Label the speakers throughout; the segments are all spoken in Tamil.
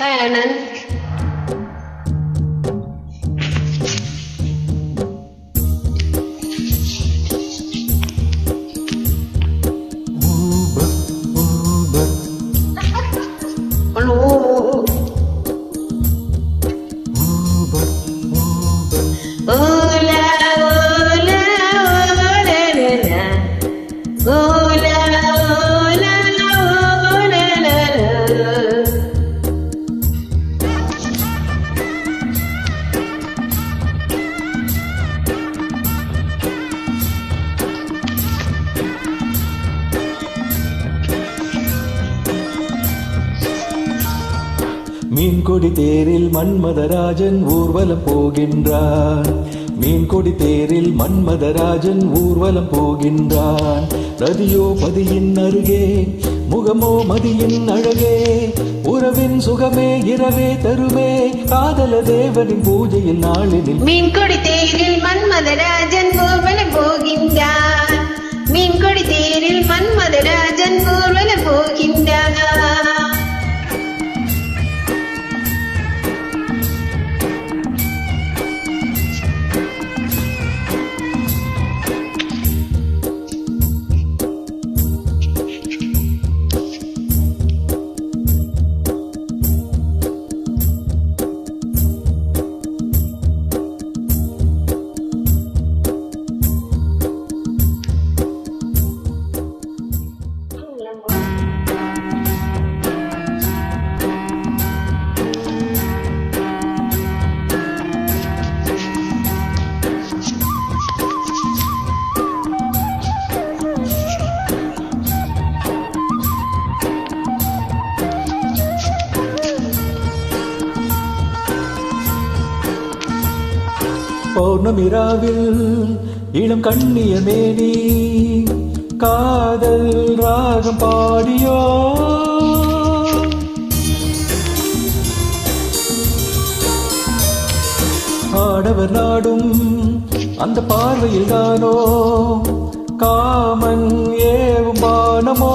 Speaker 1: Shannon. Oh.
Speaker 2: மீன்கொடி தேரில் மன்மதராஜன் ஊர்வலம் போகின்றான். மீன்கொடி தேரில் மன்மதராஜன் ஊர்வலம் போகின்றான். ரதியோ பதியின் அருகே முகமோ மதியின் அழகே உறவின் சுகமே இரவே தருமே காதல தேவனின் பூஜையில் நாளினில்.
Speaker 1: மீன்கொடி தேரில் மன்மதராஜன் ஊர்வலம் போகின்றான்
Speaker 2: பௌர்ணமிராவில் இளம் கண்ணிய மேனி காதல் ராகம் பாடியோ. ஆடவர் நாடும் அந்த பார்வையில் தானோ காமன் ஏவும் பானமோ?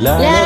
Speaker 1: மீன்குடி தேரில்